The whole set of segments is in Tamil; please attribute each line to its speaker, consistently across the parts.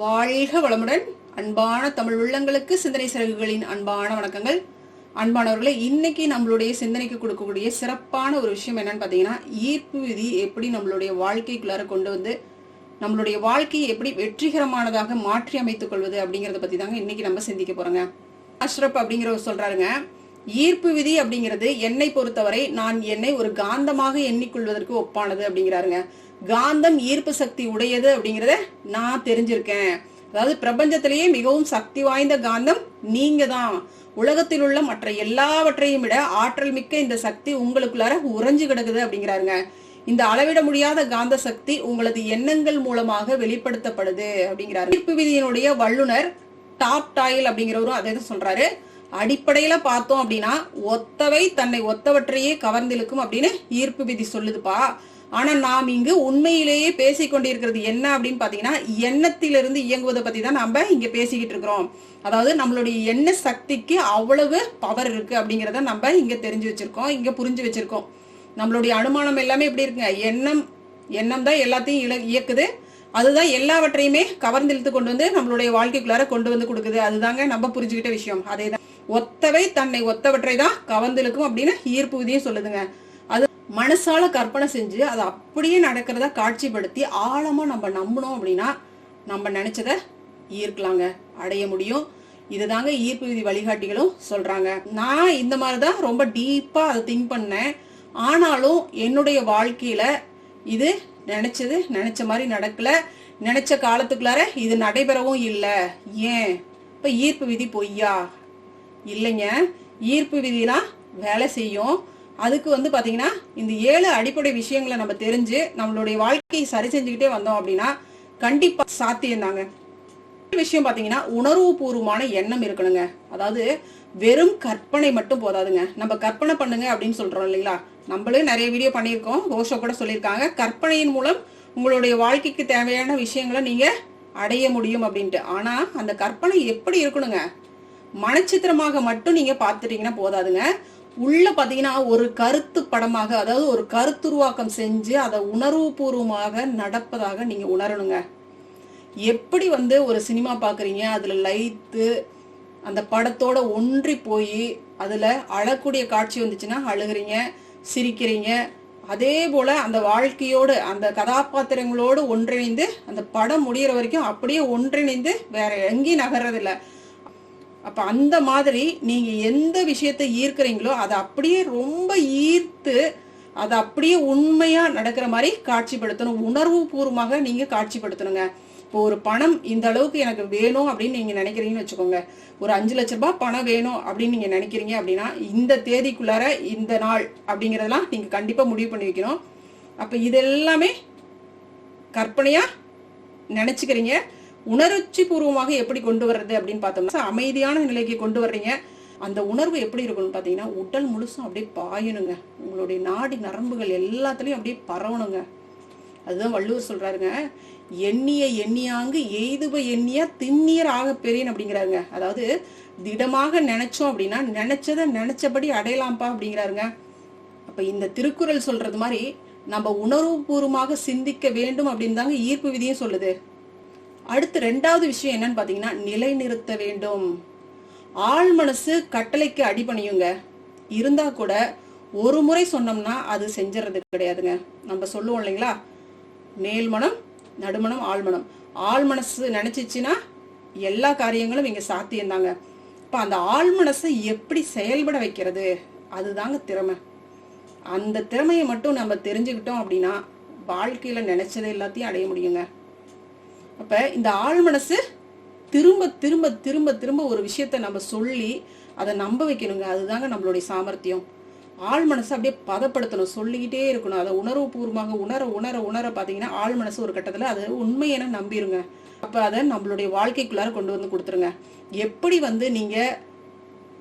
Speaker 1: வாழ்க வளமுடன். அன்பான தமிழ் உள்ளங்களுக்கு சிந்தனை சிறகுகளின் அன்பான வணக்கங்கள். அன்பானவர்களே இன்னைக்கு நம்மளுடைய சிந்தனைக்கு கொடுக்கக்கூடிய சிறப்பான ஒரு விஷயம் என்னன்னு பார்த்தீங்கன்னா ஈர்ப்பு விதி எப்படி நம்மளுடைய வாழ்க்கைக்குள்ளார கொண்டு வந்து நம்மளுடைய வாழ்க்கையை எப்படி வெற்றிகரமானதாக மாற்றி அமைத்துக் கொள்வது அப்படிங்கிறத பத்தி தாங்க இன்னைக்கு நம்ம சிந்திக்க போறோங்க. அஷ்ரப் அப்படிங்கிறவர் சொல்றாருங்க ஈர்ப்பு விதி அப்படிங்கிறது என்னை பொறுத்தவரை நான் என்னை ஒரு காந்தமாக எண்ணிக்கொள்வதற்கு ஒப்பானது அப்படிங்கிறாருங்க. காந்தம் ஈர்ப்பு சக்தி உடையது அப்படிங்கிறத நான் தெரிஞ்சிருக்கேன். அதாவது பிரபஞ்சத்திலேயே மிகவும் சக்தி வாய்ந்த காந்தம் நீங்க தான் உலகத்தில் உள்ள மற்ற எல்லாவற்றையும் விட ஆற்றல் மிக்க இந்த சக்தி உங்களுக்குள்ளார உறைஞ்சு கிடக்குது அப்படிங்கிறாருங்க. இந்த அளவிட முடியாத காந்த சக்தி உங்களது எண்ணங்கள் மூலமாக வெளிப்படுத்தப்படுது அப்படிங்கிறாரு. ஈர்ப்பு விதியினுடைய வல்லுனர் டாப் டாயில் அப்படிங்கிறவரும் அதே தான் சொல்றாரு. அடிப்படையில பார்த்தோம் அப்படின்னா ஒத்தவை தன்னை ஒத்தவற்றையே கவர்ந்திழுக்கும் அப்படின்னு ஈர்ப்பு விதி சொல்லுதுப்பா. ஆனா நாம் இங்கு உண்மையிலேயே பேசிக் கொண்டிருக்கிறது என்ன அப்படின்னு பாத்தீங்கன்னா எண்ணத்திலிருந்து இயங்குவதை பத்தி தான் நம்ம இங்க பேசிக்கிட்டு இருக்கிறோம். அதாவது நம்மளுடைய எண்ண சக்திக்கு அவ்வளவு பவர் இருக்கு அப்படிங்கிறத நம்ம இங்க தெரிஞ்சு வச்சிருக்கோம் இங்க புரிஞ்சு வச்சிருக்கோம். நம்மளுடைய அனுமானம் எல்லாமே எப்படி இருக்குங்க? எண்ணம் எண்ணம் தான் எல்லாத்தையும் இயக்குது. அதுதான் எல்லாவற்றையுமே கவர்ந்திழுத்து கொண்டு வந்து நம்மளுடைய வாழ்க்கைக்குள்ளார கொண்டு வந்து கொடுக்குது. அதுதாங்க நம்ம புரிஞ்சுக்கிட்ட விஷயம். அதேதான். ஒத்தவை தன்னை ஒத்தவற்றை தான் கவர்ந்திழுக்கும் அப்படின்னு ஈர்ப்பு விதியும் சொல்லுதுங்க. அது மனசால கற்பனை செஞ்சு அதை அப்படியே நடக்கிறத காட்சிப்படுத்தி ஆழமா நம்ம நம்பணும் அப்படின்னா நம்ம நினைச்சத ஈர்க்கலாங்க. அடைய முடியும். இதுதாங்க ஈர்ப்பு விதி வழிகாட்டிகளும் சொல்றாங்க. நான் இந்த மாதிரி தான் ரொம்ப டீப்பா அதை திங்க் பண்ணேன். ஆனாலும் என்னுடைய வாழ்க்கையில இது நினைச்சது நினைச்ச மாதிரி நடக்கல. நினைச்ச காலத்துக்குள்ளார இது நடைபெறவும் இல்லை. ஏன்? இப்ப ஈர்ப்பு விதி பொய்யா? இல்லைங்க. ஈர்ப்பு விதிலாம் வேலை செய்யும். அதுக்கு வந்து பார்த்தீங்கன்னா இந்த ஏழு அடிப்படை விஷயங்களை நம்ம தெரிஞ்சு நம்மளுடைய வாழ்க்கையை சரி செஞ்சுக்கிட்டே வந்தோம் அப்படின்னா கண்டிப்பாக சாத்தியம் தாங்க விஷயம் பார்த்தீங்கன்னா உணர்வுபூர்வமான எண்ணம் இருக்கணுங்க. அதாவது வெறும் கற்பனை மட்டும் போதாதுங்க. நம்ம கற்பனை பண்ணுங்க அப்படின்னு சொல்றோம் இல்லைங்களா? நம்மளே நிறைய வீடியோ பண்ணியிருக்கோம். ரோஷோ கூட சொல்லியிருக்காங்க. கற்பனையின் மூலம் உங்களுடைய வாழ்க்கைக்கு தேவையான விஷயங்களை நீங்க அடைய முடியும் அப்படின்ட்டு. ஆனா அந்த கற்பனை எப்படி இருக்கணுங்க? மனச்சித்திரமாக மட்டும் நீங்க பார்த்துட்டீங்கன்னா போதாதுங்க. உள்ள பாத்தீங்கன்னா ஒரு கருத்து படமாக அதாவது ஒரு கருத்துருவாக்கம் செஞ்சு அதை உணர்வுபூர்வமாக நடப்பதாக நீங்க உணரணுங்க. எப்படி வந்து ஒரு சினிமா பாக்குறீங்க அதுல லைத்து அந்த படத்தோட ஒன்றி போய் அதுல அழக்கூடிய காட்சி வந்துச்சுன்னா அழுகுறீங்க சிரிக்கிறீங்க. அதே போல அந்த வாழ்க்கையோடு அந்த கதாபாத்திரங்களோடு ஒன்றிணைந்து அந்த படம் முடியிற வரைக்கும் அப்படியே ஒன்றிணைந்து வேற எங்கேயும் நகர்றதில்ல. அப்போ அந்த மாதிரி நீங்கள் எந்த விஷயத்தை ஈர்க்கிறீங்களோ அதை அப்படியே ரொம்ப ஈர்த்து அதை அப்படியே உண்மையாக நடக்கிற மாதிரி காட்சிப்படுத்தணும். உணர்வு பூர்வமாக நீங்கள் காட்சிப்படுத்தணுங்க. இப்போ ஒரு பணம் இந்த அளவுக்கு எனக்கு வேணும் அப்படின்னு நீங்கள் நினைக்கிறீங்கன்னு வச்சுக்கோங்க. ஒரு அஞ்சு லட்ச ரூபாய் பணம் வேணும் அப்படின்னு நீங்கள் நினைக்கிறீங்க அப்படின்னா இந்த தேதிக்குள்ளார இந்த நாள் அப்படிங்கிறதெல்லாம் நீங்கள் கண்டிப்பாக முடிவு பண்ணி வைக்கணும். அப்போ இது எல்லாமே கற்பனையாக நினச்சிக்கிறீங்க. உணர்ச்சி பூர்வமாக எப்படி கொண்டு வர்றது அப்படின்னு பார்த்தோம்னா அமைதியான நிலைக்கு கொண்டு வர்றீங்க. அந்த உணர்வு எப்படி இருக்கணும்னு பார்த்தீங்கன்னா உடல் முழுசும் அப்படியே பாயணுங்க. உங்களுடைய நாடி நரம்புகள் எல்லாத்துலேயும் அப்படியே பரவணுங்க. அதுதான் வள்ளுவர் சொல்கிறாருங்க எண்ணிய எண்ணியாங்கு எய்துப எண்ணியா திண்ணியர் ஆக பெரியன் அப்படிங்கிறாருங்க. அதாவது திடமாக நினைச்சோம் அப்படின்னா நினைச்சதை நினைச்சபடி அடையலாம்ப்பா அப்படிங்கிறாருங்க. அப்போ இந்த திருக்குறள் சொல்றது மாதிரி நம்ம உணர்வுபூர்வமாக சிந்திக்க வேண்டும் அப்படின்னு தாங்க ஈர்ப்பு விதியும் சொல்லுது. அடுத்து ரெண்டாவது விஷயம் என்னன்னு பார்த்தீங்கன்னா நிலைநிறுத்த வேண்டும். ஆள் மனசு கட்டளைக்கு அடிபணியுங்க. இருந்தா கூட ஒரு முறை சொன்னோம்னா அது செஞ்சுறது கிடையாதுங்க. நம்ம சொல்லுவோம் இல்லைங்களா? மேல்மனம் நடுமணம் ஆழ்மனம் ஆள் மனசு நினைச்சிச்சுன்னா எல்லா காரியங்களும் இங்க சாத்தியம்தாங்க. இப்ப அந்த ஆள் மனசை எப்படி செயல்பட வைக்கிறது? அதுதாங்க திறமை. அந்த திறமையை மட்டும் நம்ம தெரிஞ்சுக்கிட்டோம் அப்படின்னா வாழ்க்கையில நினைச்சது எல்லாத்தையும் அடைய முடியுங்க. அப்ப இந்த ஆள் மனசு திரும்ப திரும்ப திரும்ப திரும்ப ஒரு விஷயத்த நம்ம சொல்லி அதை நம்ப வைக்கணுங்க. அதுதாங்க நம்மளுடைய சாமர்த்தியம். ஆள் மனசை அப்படியே பதப்படுத்தணும். சொல்லிக்கிட்டே இருக்கணும். அதை உணர்வுபூர்வமாக உணர உணர உணர பார்த்தீங்கன்னா ஆள் மனசு ஒரு கட்டத்தில் அது உண்மையென நம்பிருங்க. அப்போ அதை நம்மளுடைய வாழ்க்கைக்குள்ளார கொண்டு வந்து கொடுத்துருங்க. எப்படி வந்து நீங்கள்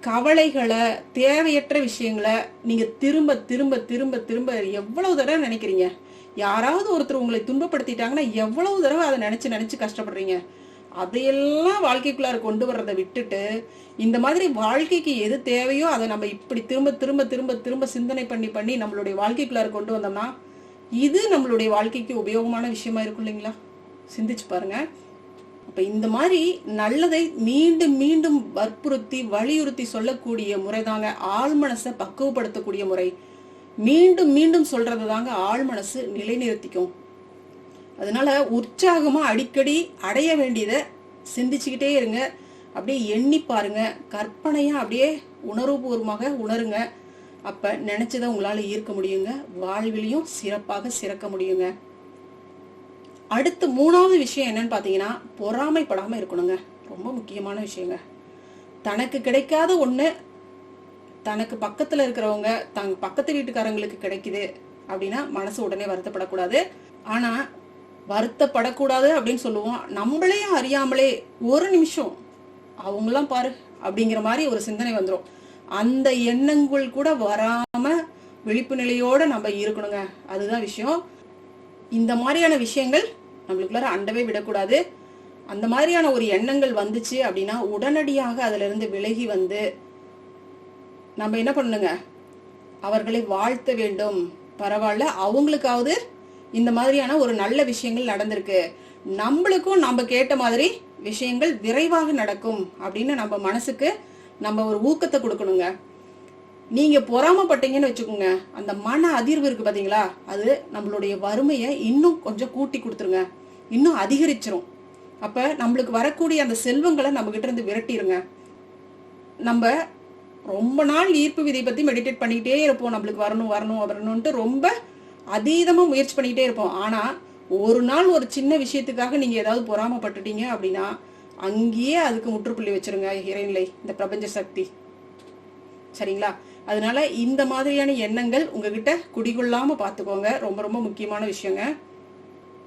Speaker 1: கவலைகளை தேவையற்ற விஷயங்களை நீங்க திரும்ப திரும்ப திரும்ப திரும்ப எவ்வளவு தடவை நினைக்கிறீங்க? யாராவது ஒருத்தர் உங்களை துன்பப்படுத்திட்டாங்கன்னா எவ்வளவு தடவை அதை நினச்சி நினச்சி கஷ்டப்படுறீங்க? அதையெல்லாம் வாழ்க்கைக்குள்ளார கொண்டு வர்றதை விட்டுட்டு இந்த மாதிரி வாழ்க்கைக்கு எது தேவையோ அதை நம்ம இப்படி திரும்ப திரும்ப திரும்ப திரும்ப சிந்தனை பண்ணி பண்ணி நம்மளுடைய வாழ்க்கைக்குள்ளார கொண்டு வந்தோம்னா இது நம்மளுடைய வாழ்க்கைக்கு உபயோகமான விஷயமா இருக்கும் இல்லைங்களா? சிந்திச்சு பாருங்க. அப்போ இந்த மாதிரி நல்லதை மீண்டும் மீண்டும் வற்புறுத்தி வலியுறுத்தி சொல்லக்கூடிய முறை தாங்க ஆழ்மனசை பக்குவப்படுத்தக்கூடிய முறை. மீண்டும் மீண்டும் சொல்றது தாங்க ஆள் மனசு நிலைநிறுத்திக்கும். அதனால உற்சாகமா அடிக்கடி அடைய வேண்டியதை சிந்திச்சுக்கிட்டே இருங்க. அப்படியே எண்ணி பாருங்க. கற்பனையா அப்படியே உணர்வுபூர்வமாக உணருங்க. அப்ப நினைச்சதை உங்களால ஈர்க்க முடியுங்க. வாழ்விலையும் சிறப்பாக சிறக்க முடியுங்க. அடுத்து மூணாவது விஷயம் என்னன்னு பாத்தீங்கன்னா பொறாமைப்படாம இருக்கணுங்க. ரொம்ப முக்கியமான விஷயங்க. தனக்கு கிடைக்காத ஒண்ணு தனக்கு பக்கத்துல இருக்கிறவங்க தங்க பக்கத்து வீட்டுக்காரங்களுக்கு கிடைக்குது அப்படின்னா மனசு உடனே வருத்தப்படக்கூடாது. ஆனா வருத்தப்படக்கூடாது அப்படின்னு சொல்லுவோம். நம்மளே அறியாமலே ஒரு நிமிஷம் அவங்களாம் பாரு அப்படிங்கிற மாதிரி ஒரு சிந்தனை வந்துடும் அந்த எண்ணங்கள் கூட வராம விழிப்பு நிலையோட நம்ம இருக்கணுங்க. அதுதான் விஷயம். இந்த மாதிரியான விஷயங்கள் நம்மளுக்குள்ளார அண்டவே விடக்கூடாது. அந்த மாதிரியான ஒரு எண்ணங்கள் வந்துச்சு அப்படின்னா உடனடியாக அதுல இருந்து விலகி வந்து நம்ம என்ன பண்ணுங்க அவர்களை வாழ்த்த வேண்டும். பரவாயில்ல அவங்களுக்காவது இந்த மாதிரியான ஒரு நல்ல விஷயங்கள் நடந்திருக்கு. நம்மளுக்கும் நம்ம கேட்ட மாதிரி விஷயங்கள் விரைவாக நடக்கும் அப்படின்னு நம்ம மனசுக்கு நம்ம ஒரு ஊக்கத்தை கொடுக்கணுங்க. நீங்க பொறாமப்பட்டீங்கன்னு வச்சுக்கோங்க. அந்த மன அதிர்வு இருக்கு பாத்தீங்களா? அது நம்மளுடைய வறுமையை இன்னும் கொஞ்சம் கூட்டி கொடுத்துருங்க. இன்னும் அதிகரிச்சிரும். அப்ப நம்மளுக்கு வரக்கூடிய அந்த செல்வங்களை நம்ம கிட்ட இருந்து விரட்டிருங்க. நம்ம ரொம்ப நாள் ஈர்ப்பு விதை பத்தி மெடிடேட் பண்ணிக்கிட்டே இருப்போம். நம்மளுக்கு வரணும் வரணும் வரணும்ன்ட்டு ரொம்ப அதீதமா முயற்சி பண்ணிக்கிட்டே இருப்போம். ஆனா ஒரு நாள் ஒரு சின்ன விஷயத்துக்காக நீங்க ஏதாவது பொறாமப்பட்டுட்டீங்க அப்படின்னா அங்கேயே அதுக்கு முற்றுப்புள்ளி வச்சிருங்க இறைநிலை இந்த பிரபஞ்ச சக்தி. சரிங்களா? அதனால இந்த மாதிரியான எண்ணங்கள் உங்ககிட்ட குடிகொள்ளாம பாத்துக்கோங்க. ரொம்ப ரொம்ப முக்கியமான விஷயங்க.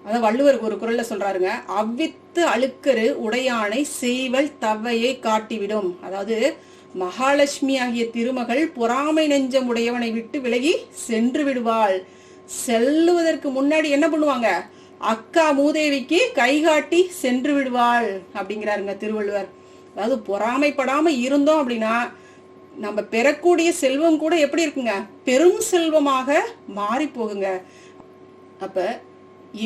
Speaker 1: அதான் வள்ளுவர் ஒரு குரல்ல சொல்றாருங்க அவ்வித்து அழுக்கரு உடையானை செய்வல் தவையை காட்டிவிடும். அதாவது மகாலட்சுமி ஆகிய திருமகள் பொறாமை நெஞ்சம் உடையவனை விட்டு விலகி சென்று விடுவாள். செல்லுவதற்கு முன்னாடி என்ன பண்ணுவாங்க? அக்கா மூதேவிக்கு கைகாட்டி சென்று விடுவாள் அப்படிங்கிறாருங்க திருவள்ளுவர். அதாவது பொறாமைப்படாம இருந்தோம் அப்படின்னா நம்ம பெறக்கூடிய செல்வம் கூட எப்படி இருக்குங்க? பெரும் செல்வமாக மாறி போகுங்க. அப்ப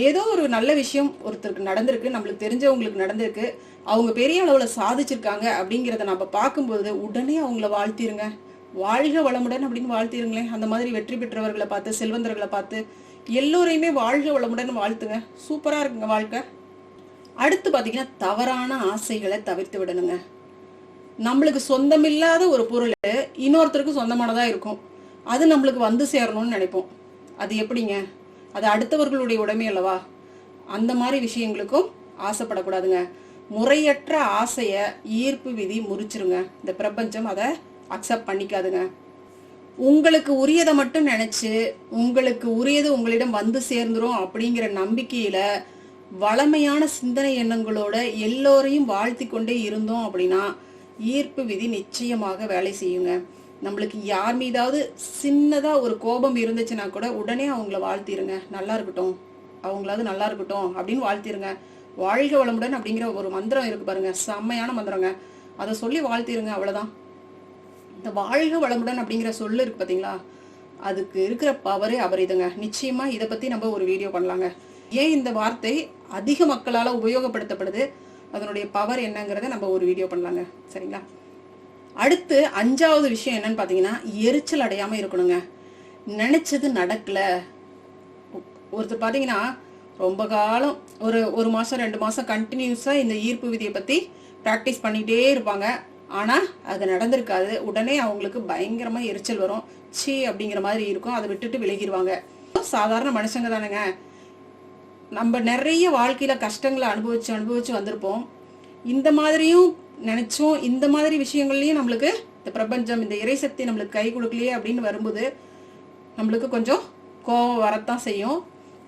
Speaker 1: ஏதோ ஒரு நல்ல விஷயம் ஒருத்தருக்கு நடந்திருக்கு நம்மளுக்கு தெரிஞ்சவங்களுக்கு நடந்திருக்கு. அவங்க பெரிய அளவில் சாதிச்சிருக்காங்க அப்படிங்கிறத நம்ம பார்க்கும்போது உடனே அவங்கள வாழ்த்திருங்க. வாழ்க வளமுடன் அப்படின்னு வாழ்த்திருங்களேன். அந்த மாதிரி வெற்றி பெற்றவர்களை பார்த்து செல்வந்தர்களை பார்த்து எல்லோரையுமே வாழ்க வளமுடன் வாழ்த்துங்க. சூப்பராக இருக்குங்க வாழ்க்கை. அடுத்து பார்த்தீங்கன்னா தவறான ஆசைகளை தவிர்த்து விடணுங்க. நம்மளுக்கு சொந்தமில்லாத ஒரு பொருள் இன்னொருத்தருக்கு சொந்தமானதாக இருக்கும். அது நம்மளுக்கு வந்து சேரணும்னு நினைப்போம். அது எப்படிங்க? அது அடுத்தவர்களுடைய உடைமை அல்லவா? அந்த மாதிரி விஷயங்களுக்கும் ஆசைப்படக்கூடாதுங்க. முறையற்ற ஆசையை ஈர்ப்பு விதி முறிச்சிருங்க. இந்த பிரபஞ்சம் அதை அக்செப்ட் பண்ணிக்காதுங்க. உங்களுக்கு உரியதை மட்டும் நினைச்சு உங்களுக்கு உரியது உங்களிடம் வந்து சேர்ந்துரும் அப்படிங்கிற நம்பிக்கையில வளமையான சிந்தனை எண்ணங்களோட எல்லோரையும் வாழ்த்தி கொண்டே இருந்தோம் அப்படின்னா ஈர்ப்பு விதி நிச்சயமாக வேலை செய்யுங்க. நம்மளுக்கு யார் மீதாவது சின்னதா ஒரு கோபம் இருந்துச்சுன்னா கூட உடனே அவங்கள வாழ்த்திருங்க. நல்லா இருக்கட்டும். அவங்களாவது நல்லா இருக்கட்டும் அப்படின்னு வாழ்த்திருங்க. வாழ்க வளமுடன் அப்படிங்கிற ஒரு மந்திரம் இருக்கு பாருங்க. செம்மையான மந்திரங்க. அதை சொல்லி வாழ்த்திருங்க அவ்வளோதான் இந்த வாழ்க வளமுடன் அப்படிங்கிற சொல்லு இருக்கு பார்த்தீங்களா அதுக்கு இருக்கிற பவரே அவர் இதுங்க. நிச்சயமா இதை பத்தி நம்ம ஒரு வீடியோ பண்ணலாங்க. ஏன் இந்த வார்த்தை அதிக மக்களால் உபயோகப்படுத்தப்படுது? அதனுடைய பவர் என்னங்கிறத நம்ம ஒரு வீடியோ பண்ணலாங்க. சரிங்களா? அடுத்து அஞ்சாவது விஷயம் என்னன்னு பார்த்தீங்கன்னா எரிச்சல் அடையாமல் இருக்கணுங்க. நினைச்சது நடக்கல. ஒருத்தர் பார்த்தீங்கன்னா ரொம்ப காலம் ஒரு ஒரு மாதம் ரெண்டு மாதம் கண்டினியூஸாக இந்த ஈர்ப்பு விதியை பற்றி ப்ராக்டிஸ் பண்ணிகிட்டே இருப்பாங்க. ஆனால் அது நடந்திருக்காது. உடனே அவங்களுக்கு பயங்கரமாக எரிச்சல் வரும். சீ அப்படிங்கிற மாதிரி இருக்கும். அதை விட்டுட்டு விலகிடுவாங்க சாதாரண மனுஷங்க தானேங்க. நம்ம நிறைய வாழ்க்கையில் கஷ்டங்களை அனுபவிச்சு அனுபவிச்சு வந்திருப்போம். இந்த மாதிரியும் நினச்சோம். இந்த மாதிரி விஷயங்கள்லையும் நம்மளுக்கு இந்த பிரபஞ்சம் இந்த இறைசக்தி நம்மளுக்கு கை கொடுக்கலையே அப்படின்னு வரும்போது நம்மளுக்கு கொஞ்சம் கோவம் வரத்தான் செய்யும்.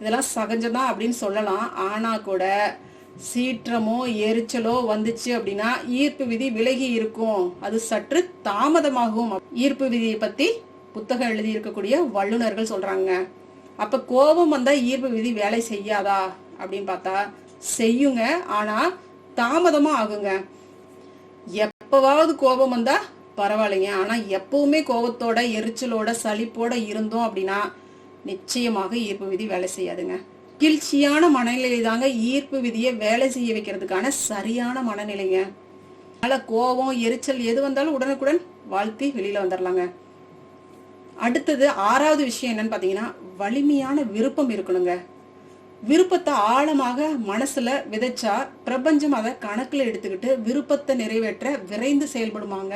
Speaker 1: இதெல்லாம் சகஜம்தான் அப்படின்னு சொல்லலாம். ஆனா கூட சீற்றமோ எரிச்சலோ வந்துச்சு அப்படின்னா ஈர்ப்பு விதி விலகி இருக்கும். அது சற்று தாமதமாகும். ஈர்ப்பு விதியை பத்தி புத்தகம் எழுதி இருக்கக்கூடிய வல்லுநர்கள் சொல்றாங்க. அப்ப கோபம் வந்தா ஈர்ப்பு விதி வேலை செய்யாதா அப்படின்னு பார்த்தா செய்யுங்க ஆனா தாமதமா ஆகுங்க. எப்பவாவது கோபம் வந்தா பரவாயில்லைங்க. ஆனா எப்பவுமே கோபத்தோட எரிச்சலோட சலிப்போட இருந்தோம் அப்படின்னா நிச்சயமாக ஈர்ப்பு விதி வேலை செய்யாதுங்க. மகிழ்ச்சியான மனநிலை தாங்க ஈர்ப்பு விதியை வேலை செய்ய வைக்கிறதுக்கான சரியான மனநிலைங்க. அதனால கோபம் எரிச்சல் எது வந்தாலும் உடனுக்குடன் வாழ்த்தி வெளியில வந்துடலாங்க அடுத்தது ஆறாவது விஷயம் என்னன்னு பாத்தீங்கன்னா வலிமையான விருப்பம் இருக்கணுங்க. விருப்பத்தை ஆழமாக மனசுல விதைச்சா பிரபஞ்சம் அதை கணக்குல எடுத்துக்கிட்டு விருப்பத்தை நிறைவேற்ற விரைந்து செயல்படுமாங்க.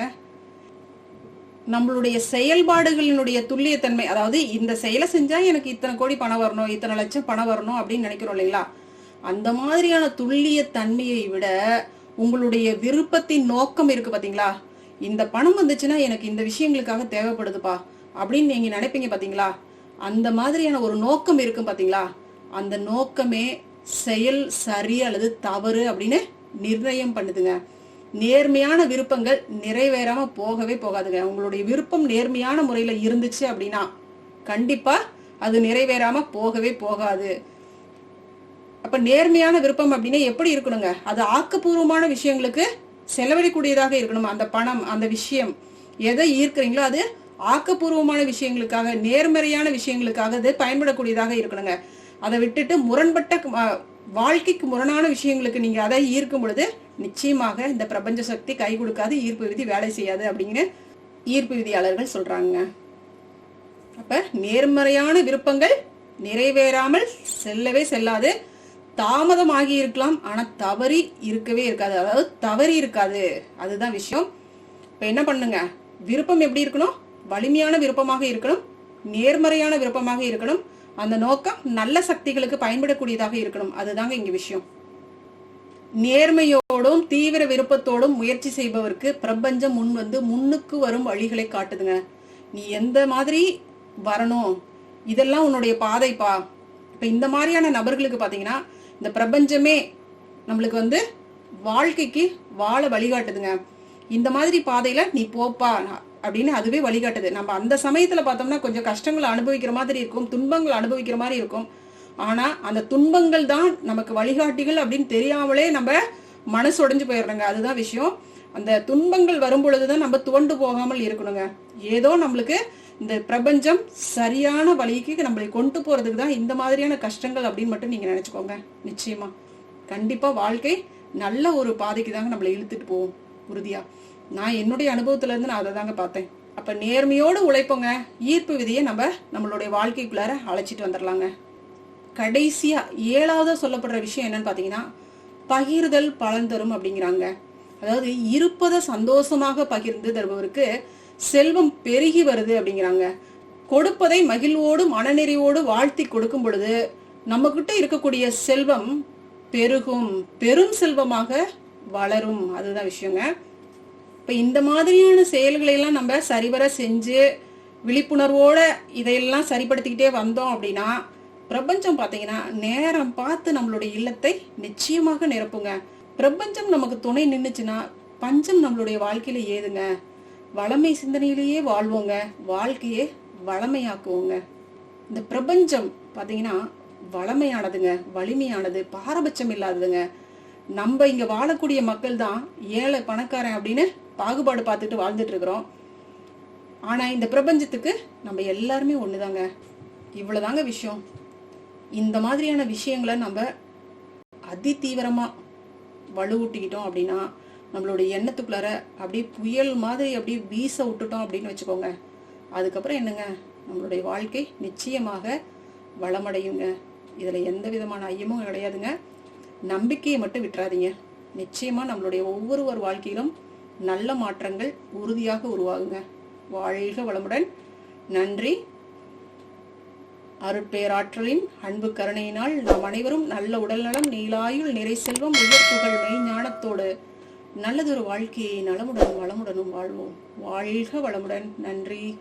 Speaker 1: நம்மளுடைய செயல்பாடுகளினுடைய துல்லியத்தன்மை அதாவது இந்த செயலை செஞ்சா எனக்கு இத்தனை கோடி பணம் வரணும் இத்தனை லட்சம் பணம் வரணும் அப்படின்னு நினைக்கிறோம் இல்லைங்களா? அந்த மாதிரியான துல்லிய தன்மையை விட உங்களுடைய விருப்பத்தின் நோக்கம் இருக்கு பாத்தீங்களா? இந்த பணம் வந்துச்சுன்னா எனக்கு இந்த விஷயங்களுக்காக தேவைப்படுதுப்பா அப்படின்னு நீங்க நினைப்பீங்க பாத்தீங்களா? அந்த மாதிரியான ஒரு நோக்கம் இருக்கும் பாத்தீங்களா? அந்த நோக்கமே செயல் சரி அல்லது தவறு அப்படின்னு நிர்ணயம் பண்ணுதுங்க. நேர்மையான விருப்பங்கள் நிறைவேறாம போகவே போகாதுங்க. உங்களுடைய விருப்பம் நேர்மையான முறையில இருந்துச்சு அப்படின்னா கண்டிப்பா அது நிறைவேறாம போகவே போகாது. அப்ப நேர்மையான விருப்பம் அப்படின்னா எப்படி இருக்கணுங்க? அது ஆக்கப்பூர்வமான விஷயங்களுக்கு செலவழிக்கூடியதாக இருக்கணும். அந்த பணம் அந்த விஷயம் எதை ஈர்க்கிறீங்களோ அது ஆக்கப்பூர்வமான விஷயங்களுக்காக நேர்மறையான விஷயங்களுக்காக அது பயன்படக்கூடியதாக இருக்கணுங்க. அதை விட்டுட்டு முரண்பட்ட வாழ்க்கைக்கு முரணான விஷயங்களுக்கு நீங்க அதை ஈர்க்கும் பொழுது நிச்சயமாக இந்த பிரபஞ்ச சக்தி கை கொடுக்காது ஈர்ப்பு விதி வேலை செய்யாது அப்படிங்கிற ஈர்ப்பு விதியாளர்கள் சொல்றாங்க. அப்ப நேர்மறையான விருப்பங்கள் நிறைவேறாமல் செல்லவே செல்லாது. தாமதமாகி இருக்கலாம் ஆனா தவறி இருக்கவே இருக்காது. அதாவது தவறி இருக்காது. அதுதான் விஷயம். இப்ப என்ன பண்ணுங்க? விருப்பம் எப்படி இருக்கணும்? வலிமையான விருப்பமாக இருக்கணும். நேர்மறையான விருப்பமாக இருக்கணும். அந்த நோக்கம் நல்ல சக்திகளுக்கு பயன்படக்கூடியதாக இருக்கணும். அதுதாங்க இங்க விஷயம். நேர்மையோடும் தீவிர விருப்பத்தோடும் முயற்சி செய்பவருக்கு பிரபஞ்சம் முன் வந்து முன்னுக்கு வரும் வழிகளை காட்டுதுங்க. நீ எந்த மாதிரி வரணும்? இதெல்லாம் உன்னுடைய பாதைப்பா. இப்போ இந்த மாதிரியான நபர்களுக்கு பார்த்தீங்கன்னா இந்த பிரபஞ்சமே நம்மளுக்கு வந்து வாழ்க்கைக்கு வாழ வழிகாட்டுதுங்க. இந்த மாதிரி பாதையில நீ போப்பா அப்படின்னு அதுவே வழிகாட்டுது. நம்ம அந்த சமயத்துல பார்த்தோம்னா கொஞ்சம் கஷ்டங்களை அனுபவிக்கிற மாதிரி இருக்கும் துன்பங்களை அனுபவிக்கிற மாதிரி இருக்கும். ஆனா அந்த துன்பங்கள் தான் நமக்கு வழிகாட்டிகள் அப்படின்னு தெரியாமலே நம்ம மனசு உடைஞ்சு போயிடுறோங்க அதுதான் விஷயம். அந்த துன்பங்கள் வரும் பொழுதுதான் நம்ம துவண்டு போகாமல் இருக்கணுங்க. ஏதோ நம்மளுக்கு இந்த பிரபஞ்சம் சரியான வழிக்கு நம்மளை கொண்டு போறதுக்கு தான் இந்த மாதிரியான கஷ்டங்கள் அப்படின்னு மட்டும் நீங்க நினைச்சுக்கோங்க. நிச்சயமா. கண்டிப்பா வாழ்க்கை நல்ல ஒரு பாதைக்கு தாங்க நம்மளை இழுத்துட்டு போகும். உறுதியா. நான் என்னுடைய அனுபவத்துல இருந்து நான் அதை தாங்க பார்த்தேன். அப்ப நேர்மையோடு உழைப்போங்க. ஈர்ப்பு விதியை நம்ம நம்மளுடைய வாழ்க்கைக்குள்ளார அழைச்சிட்டு வந்துடலாங்க கடைசியாக ஏழாவதாக சொல்லப்படுற விஷயம் என்னன்னு பார்த்தீங்கன்னா பகிர்தல் பலன் தரும் அப்படிங்கிறாங்க. அதாவது இருப்பதை சந்தோஷமாக பகிர்ந்து தருபவருக்கு செல்வம் பெருகி வருது அப்படிங்கிறாங்க. கொடுப்பதை மகிழ்வோடு மனநிறைவோடு வாழ்த்தி கொடுக்கும் பொழுது நம்மக்கிட்ட இருக்கக்கூடிய செல்வம் பெருகும். பெரும் செல்வமாக வளரும். அதுதான் விஷயங்க. இப்போ இந்த மாதிரியான செயல்களை எல்லாம் நம்ம சரிவர செஞ்சு விழிப்புணர்வோட இதையெல்லாம் சரிப்படுத்திக்கிட்டே வந்தோம் அப்படின்னா பிரபஞ்சம் பார்த்தீங்கன்னா நேரம் பார்த்து நம்மளுடைய இல்லத்தை நிச்சயமாக நிரப்புங்க. பிரபஞ்சம் நமக்கு துணை நின்றுச்சுன்னா பஞ்சம் நம்மளுடைய வாழ்க்கையில ஏதுங்க வளமை சிந்தனையிலேயே வாழ்வோங்க. வாழ்க்கையே வளமையாக்குவோங்க. இந்த பிரபஞ்சம் பார்த்தீங்கன்னா வளமையானதுங்க வலிமையானது பாரபட்சம் இல்லாததுங்க. நம்ம இங்க வாழக்கூடிய மக்கள் தான் ஏழை பணக்காரன் அப்படின்னு பாகுபாடு பார்த்துட்டு வாழ்ந்துட்டு இருக்கிறோம் ஆனா இந்த பிரபஞ்சத்துக்கு நம்ம எல்லாருமே ஒண்ணுதாங்க. இவ்வளவுதாங்க விஷயம். இந்த மாதிரியான விஷயங்களை நம்ம அதி தீவிரமாக வலுவூட்டிக்கிட்டோம் அப்படின்னா நம்மளுடைய எண்ணத்துக்குள்ளார அப்படியே புயல் மாதிரி அப்படியே வீச விட்டுட்டோம் அப்படின்னு வச்சுக்கோங்க. அதுக்கப்புறம் என்னங்க? நம்மளுடைய வாழ்க்கை நிச்சயமாக வளமடையுங்க. இதில் எந்த விதமான ஐயமும் கிடையாதுங்க. நம்பிக்கையை மட்டும் விட்டுறாதீங்க. நிச்சயமாக நம்மளுடைய ஒவ்வொருவர் வாழ்க்கையிலும் நல்ல மாற்றங்கள் உறுதியாக உருவாகுங்க. வாழ்க வளமுடன். நன்றி. அருட்பேராற்றலின் அன்பு கருணையினால் நாம் அனைவரும் நல்ல உடல்நலம் நீலாயுள் நிறை செல்வம் உயர் புகழ் மெய் ஞானத்தோடு நல்லதொரு வாழ்க்கையை நலமுடனும் வளமுடனும் வாழ்வோம். வாழ்க வளமுடன். நன்றி.